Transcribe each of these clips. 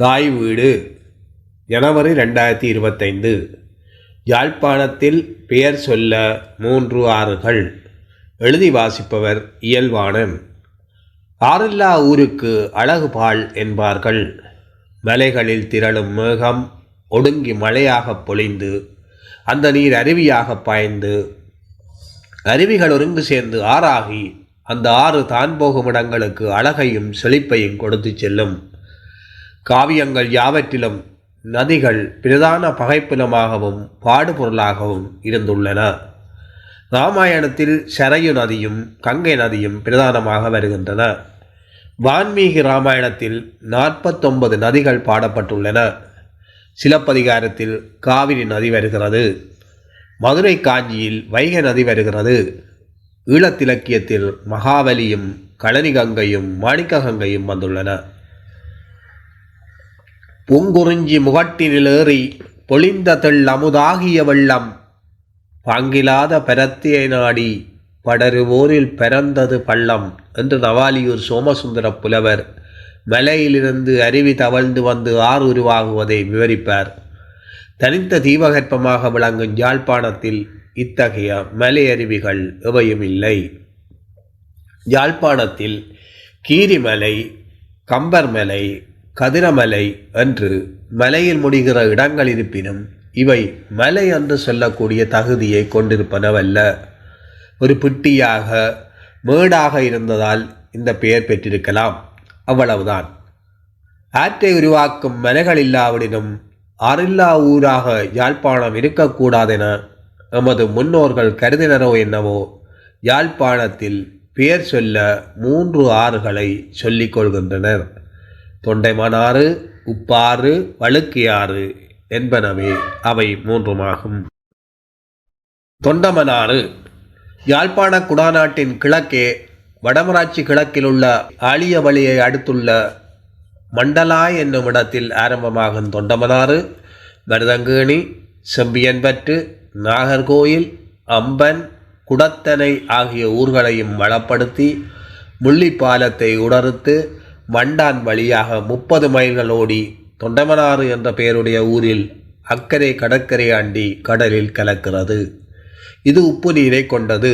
தாய் வீடு. ஜனவரி ரெண்டாயிரத்தி இருபத்தைந்து. யாழ்ப்பாணத்தில் பெயர் சொல்ல மூன்று ஆறுகள். எழுதி வாசிப்பவர் இயல்வாணன் ஆறில்லா ஊருக்கு அழகு பால் என்பார்கள். மலைகளில் திரளும் மேகம் ஒடுங்கி மழையாக பொழிந்து அந்த நீர் அருவியாக பாய்ந்து அருவிகள் ஒருங்கு சேர்ந்து ஆறாகி அந்த ஆறு தான் போகும் இடங்களுக்கு அழகையும் செழிப்பையும் கொடுத்து செல்லும். காவியங்கள் யாவற்றிலும் நதிகள் பிரதான பகைப்புலமாகவும் பாடுபொருளாகவும் இருந்துள்ளன. ராமாயணத்தில் சரையு நதியும் கங்கை நதியும் பிரதானமாக வருகின்றன. வான்மீகி ராமாயணத்தில் நாற்பத்தொன்பது நதிகள் பாடப்பட்டுள்ளன. சிலப்பதிகாரத்தில் காவிரி நதி வருகிறது. மதுரை காஞ்சியில் வைகை நதி வருகிறது. ஈழத்திலக்கியத்தில் மகாபலியும் களனி கங்கையும் மாணிக்க கங்கையும் வந்துள்ளன. பூங்குறிஞ்சி முகட்டினிலேறி பொழிந்த தெள் அமுதாகிய வெள்ளம். பாங்கிலாத பரத்தியை நாடி படருவோரில் பிறந்தது பள்ளம் என்று நவாலியூர் சோமசுந்தர புலவர் மலையிலிருந்து அருவி தவழ்ந்து வந்து ஆறு உருவாகுவதை விவரிப்பார். தனித்த தீபகற்பமாக விளங்கும் யாழ்ப்பாணத்தில் இத்தகைய மலை அருவிகள் எவையும் இல்லை. யாழ்ப்பாணத்தில் கீரிமலை கம்பர்மலை கதிரமலை என்று மலையில் முடிகிற இடங்கள் இருப்பினும் இவை மலை என்று சொல்லக்கூடிய தகுதியை கொண்டிருப்பனவல்ல. ஒரு பிட்டியாக மேடாக இருந்ததால் இந்த பெயர் பெற்றிருக்கலாம். அவ்வளவுதான். ஆற்றை உருவாக்கும் மலைகள் இல்லாவிடனும் அரில்லா ஊராக யாழ்ப்பாணம் இருக்கக்கூடாதென நமது முன்னோர்கள் கருதினரோ என்னவோ யாழ்ப்பாணத்தில் பெயர் சொல்ல மூன்று ஆறுகளை சொல்லிக் கொள்கின்றனர். தொண்டைமனாறு உப்பாறு வழுக்கியாறு என்பனவே அவை மூன்றுமாகும். தொண்டமனாறு யாழ்ப்பாண குடாநாட்டின் கிழக்கே வடமராட்சி கிழக்கில் உள்ள ஆலியவழியை அடுத்துள்ள மண்டலாய் என்னும் இடத்தில் ஆரம்பமாகும் தொண்டமனாறு மருதங்கேணி செம்பியன்பற்று நாகர்கோயில் அம்பன் குடத்தனை ஆகிய ஊர்களையும் வளப்படுத்தி முள்ளிப்பாலத்தை உடறுத்து வண்டான் வழியாக முப்பது மைல்கள் ஓடி தொண்டமனாறு என்ற பெயருடைய ஊரில் அக்கரை கடற்கரையாண்டி கடலில் கலக்கிறது. இது உப்பு நீரை கொண்டது.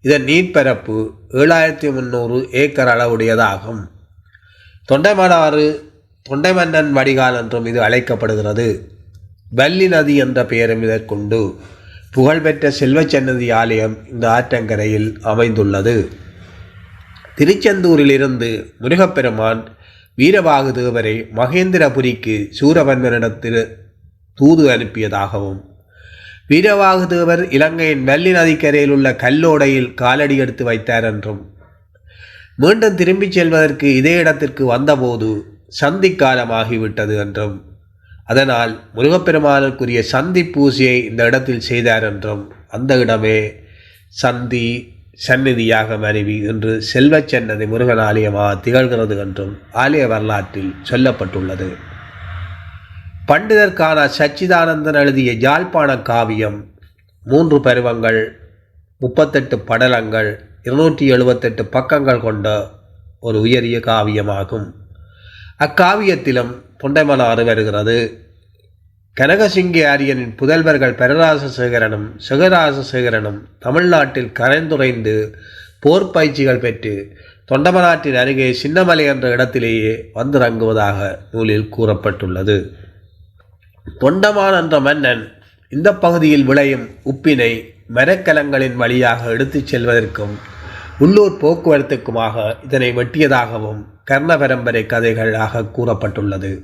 இதன் நீர்ப்பரப்பு ஏழாயிரத்தி முந்நூறு ஏக்கர் அளவுடையதாகும். தொண்டைமனாறு தொண்டைமன்னன் வடிகால் என்றும் இது அழைக்கப்படுகிறது. வள்ளி நதி என்ற பெயரும் இதற்குண்டு. புகழ்பெற்ற செல்வச்சன்னதி ஆலயம் இந்த ஆற்றங்கரையில் அமைந்துள்ளது. திருச்செந்தூரிலிருந்து முருகப்பெருமான் வீரபாகு தேவரை மகேந்திரபுரிக்கு சூரபன்மனிடத்தில் தூது அனுப்பியதாகவும் வீரவாகுதேவர் இலங்கையின் வெள்ளி நதிக்கரையில் உள்ள கல்லோடையில் காலடி எடுத்து வைத்தார் என்றும் மீண்டும் திரும்பிச் செல்வதற்கு இதே இடத்திற்கு வந்தபோது சந்தி காலமாகிவிட்டது என்றும் அதனால் முருகப்பெருமானுக்குரிய சந்தி பூஜையை இந்த இடத்தில் செய்தார் என்றும் அந்த இடமே சந்தி சந்நிதியாக மருவி என்று செல்வச் சன்னதி முருகன் ஆலயமாக திகழ்கிறது என்றும் ஆலய வரலாற்றில் சொல்லப்பட்டுள்ளது. பண்டிதர்கான சச்சிதானந்தன் எழுதிய யாழ்ப்பாண காவியம் மூன்று பருவங்கள் முப்பத்தெட்டு படலங்கள் இருநூற்றி எழுபத்தெட்டு பக்கங்கள் கொண்ட ஒரு உயரிய காவியமாகும். அக்காவியத்திலும் தொண்டைமனாறு வருகிறது. கனகசிங்கி ஆரியனின் புதல்வர்கள் பெரராசசேகரனும் சிவராசசேகரனும் தமிழ்நாட்டில் கரைந்துரைந்து போர் பயிற்சிகள் பெற்று தொண்டமனாற்றின் அருகே சின்னமலை என்ற இடத்திலேயே வந்திறங்குவதாக நூலில் கூறப்பட்டுள்ளது. தொண்டமான் என்ற மன்னன் இந்த பகுதியில் விளையும் உப்பினை மரக்கலங்களின் வழியாக எடுத்துச் செல்வதற்கும் உள்ளூர் போக்குவரத்துக்குமாக இதனை வெட்டியதாகவும் கர்ண பரம்பரை கதைகளாக கூறப்பட்டுள்ளது.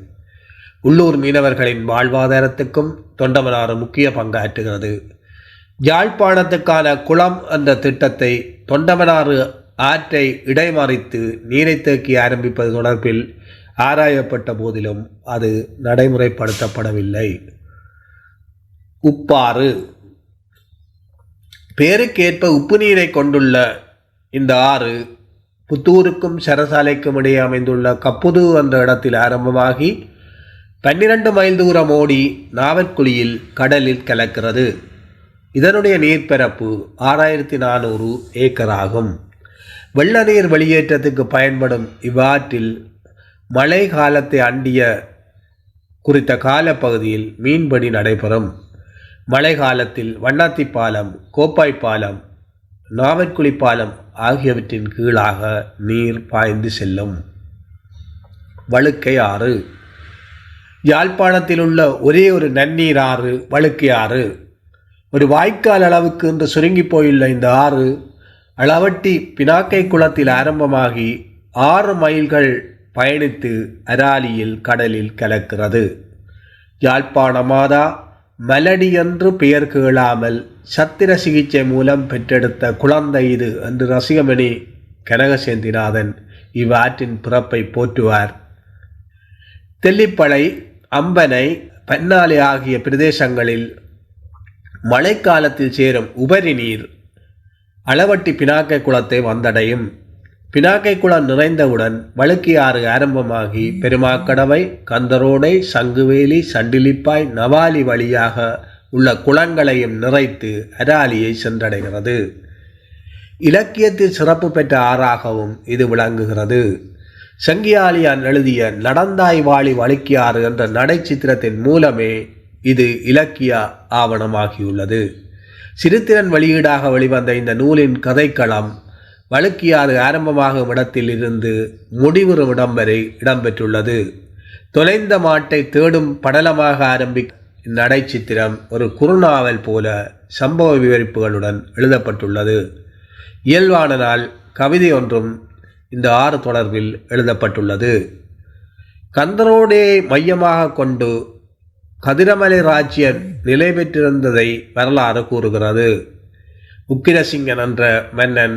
உள்ளூர் மீனவர்களின் வாழ்வாதாரத்துக்கும் தொண்டமனாறு முக்கிய பங்காற்றுகிறது. யாழ்ப்பாணத்துக்கான குளம் என்ற திட்டத்தை தொண்டமனாறு ஆற்றை இடைமறித்து நீரை தேக்கி ஆரம்பிப்பது தொடர்பில் ஆராயப்பட்ட போதிலும் அது நடைமுறைப்படுத்தப்படவில்லை. உப்பாறு. பேருக்கேற்ப உப்பு நீரை கொண்டுள்ள இந்த ஆறு புத்தூருக்கும் சரசாலைக்கும் இடையே அமைந்துள்ள கப்புது என்ற இடத்தில் ஆரம்பமாகி பன்னிரண்டு மைல் தூரம் ஓடி நாவற்குழியில் கடலில் கலக்கிறது. இதனுடைய நீர்ப்பரப்பு ஆறாயிரத்தி நானூறு ஏக்கர் ஆகும் வெள்ள நீர் வெளியேற்றத்துக்கு பயன்படும் இவ்வாற்றில் மழை காலத்தை அண்டிய குறித்த காலப்பகுதியில் மீன்பிடி நடைபெறும். மழை காலத்தில் வண்ணாத்தி பாலம் கோப்பாய் பாலம் நாவற்குழி பாலம் ஆகியவற்றின் கீழாக நீர் பாய்ந்து செல்லும். வழுக்கை ஆறு. யாழ்ப்பாணத்தில் உள்ள ஒரே ஒரு நன்னீர் ஆறு வழுக்கு ஆறு. ஒரு வாய்க்கால் அளவுக்கு என்று சுருங்கி போயுள்ள இந்த ஆறு அளவட்டி பினாக்கை குளத்தில் ஆரம்பமாகி ஆறு மைல்கள் பயணித்து அராலியில் கடலில் கலக்கிறது. யாழ்ப்பாண மாதா மலடி என்று பெயர் கேளாமல் சத்திர சிகிச்சை மூலம் பெற்றெடுத்த குழந்தை இது என்று ரசிகமணி கனகசேந்திநாதன் இவ்வாற்றின் பிறப்பை போற்றுவார். தெல்லிப்பளை அம்பனை பன்னாலி ஆகிய பிரதேசங்களில் மழைக்காலத்தில் சேரும் உபரி நீர் அளவட்டி பினாக்கை குளத்தை வந்தடையும். பினாக்கை குளம் நிறைந்தவுடன் வழுக்கி ஆறு ஆரம்பமாகி பெருமாக்கடவை கந்தரோடை சங்குவேலி சண்டிலிப்பாய் நவாலி வழியாக உள்ள குளங்களையும் நிறைத்து அராலியை சென்றடைகிறது. இலக்கியத்தில் சிறப்பு பெற்ற ஆறாகவும் இது விளங்குகிறது. சங்கியாலியான் எழுதிய நடந்தாய் வாழி வழுக்கியாறு என்ற நடைச்சித்திரத்தின் மூலமே இது இலக்கிய ஆவணமாகியுள்ளது. சிறுத்திறன் வெளியீடாக வெளிவந்த இந்த நூலின் கதைக்களம் வழுக்கியாறு ஆரம்பமாகும் இடத்தில் இருந்து முடிவுறும் இடம் வரை இடம்பெற்றுள்ளது. தொலைந்த மாட்டை தேடும் படலமாக ஆரம்பிக்க நடை சித்திரம் ஒரு குறுநாவல் போல சம்பவ விவரிப்புகளுடன் எழுதப்பட்டுள்ளது. இயல்பான நாள் கவிதை ஒன்றும் இந்த ஆறு தொடர்பில் எழுதப்பட்டுள்ளது. கந்தரோடே மையமாக கொண்டு கதிரமலை ராஜ்யம் நிலை பெற்றிருந்ததை வரலாறு கூறுகிறது. உக்கிரசிங்கன் என்ற மன்னன்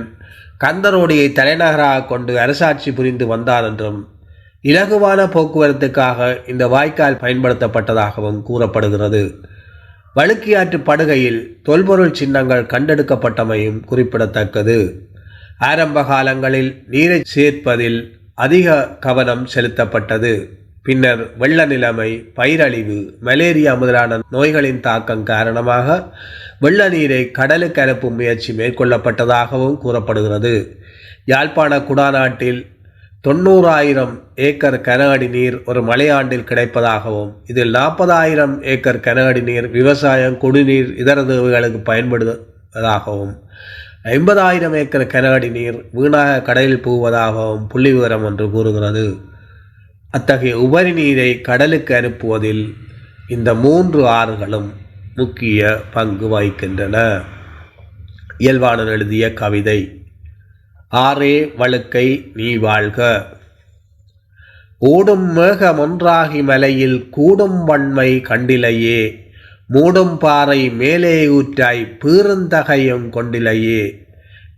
கந்தரோடியை தலைநகராக கொண்டு அரசாட்சி புரிந்து வந்தார் என்றும் இலகுவான போக்குவரத்துக்காக இந்த வாய்க்கால் பயன்படுத்தப்பட்டதாகவும் கூறப்படுகிறது. வழுக்கியாற்று படுகையில் தொல்பொருள் சின்னங்கள் கண்டெடுக்கப்பட்டமையும் குறிப்பிடத்தக்கது. ஆரம்ப காலங்களில் நீரை சேர்ப்பதில் அதிக கவனம் செலுத்தப்பட்டது. பின்னர் வெள்ள நிலைமை பயிரழிவு மலேரியா முதலான நோய்களின் தாக்கம் காரணமாக வெள்ள நீரை கடலுக்கு அனுப்பும் முயற்சி மேற்கொள்ளப்பட்டதாகவும் கூறப்படுகிறது. யாழ்ப்பாண குடாநாட்டில் தொண்ணூறாயிரம் ஏக்கர் கன அடி நீர் ஒரு மலையாண்டில் கிடைப்பதாகவும் இதில் நாற்பதாயிரம் ஏக்கர் கன அடி நீர் விவசாயம் குடிநீர் இதர தேவைகளுக்கு பயன்படுவதாகவும் ஐம்பதாயிரம் ஏக்கர் கனஅடி நீர் வீணாக கடலில் போவதாகவும் புள்ளி விவரம் என்று கூறுகிறது. அத்தகைய உபரி நீரை கடலுக்கு அனுப்புவதில் இந்த மூன்று ஆறுகளும் முக்கிய பங்கு வகிக்கின்றன. இயல்பான எழுதிய கவிதை ஆரே வழுக்கை நீ வாழ்க. ஓடும் மேகமொன்றாகி மலையில் கூடும் வன்மை கண்டிலையே. மூடும் பாறை மேலே ஊற்றாய் பீருந்தகையும் கொண்டிலையே.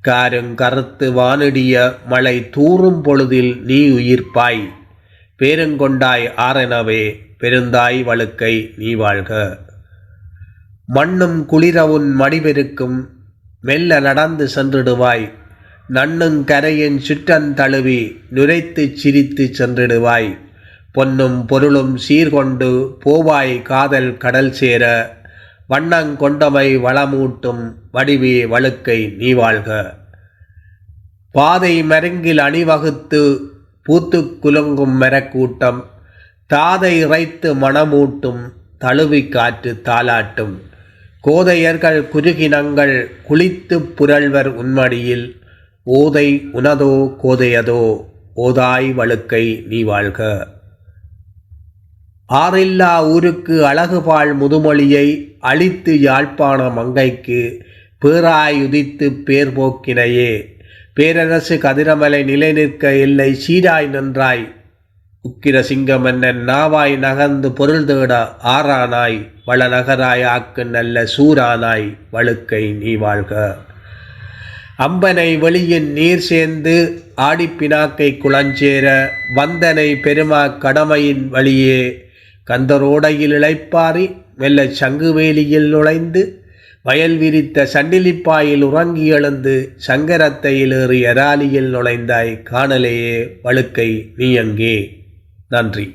காருங்கருத்து வானிடிய மழை தூறும் பொழுதில் நீ உயிர்ப்பாய். பேருங்கொண்டாய் ஆரெனவே பெருந்தாய் வழுக்கை நீ வாழ்க. மண்ணும் குளிரவுன் மடிபெருக்கும் மெல்ல நடந்து சென்றிடுவாய். நண்ணுங் கரையின் சுற்றன் தழுவி நுரைத்துச் சிரித்துச் சென்றிடுவாய். பொன்னும் பொருளும் சீர்கொண்டு போவாய் காதல் கடல் சேர. வண்ணங்கொண்டமை வளமூட்டும் வடிவே வழுக்கை நீ வாழ்க. பாதை மருங்கில் அணிவகுத்து பூத்து குலுங்கும் மெரக்கூட்டம். தாதை இறைத்து மணமூட்டும் தழுவி காற்று தாலாட்டும் கோதையர்கள் குருகினங்கள் குளித்து புரள்வர் உன்மடியில். ஓதை உனதோ கோதையதோ ஓதாய் வழுக்கை நீ வாழ்க. ஆறில்லா ஊருக்கு அழகுபால் முதுமொழியை அழித்து யாழ்ப்பாண மங்கைக்கு பேராயுதித்து பேர் போக்கினையே பேரரசு கதிரமலை நிலை நிற்க இல்லை சீராய் நின்றாய். உக்கிர சிங்கமன்னன் நாவாய் நகர்ந்து பொருள் தேட ஆறானாய். வள நகராய் ஆக்கு நல்ல சூரானாய் வழுக்கை நீ வாழ்க. அம்பனை வெளியின் நீர் சேர்ந்து ஆடிப்பினாக்கை குளஞ்சேர வந்தனை பெருமா கடமையின் வழியே கந்தரோடையில் இளைப்பாறி மெல்ல சங்குவேலியில் நுழைந்து வயல் விரித்த சண்டிலிப்பாயில் உறங்கி எழுந்து சங்கரத்தையில் ஏறி எராலியில் நுழைந்தாய் காணலேயே வழுக்கை நீ அங்கே நன்றி.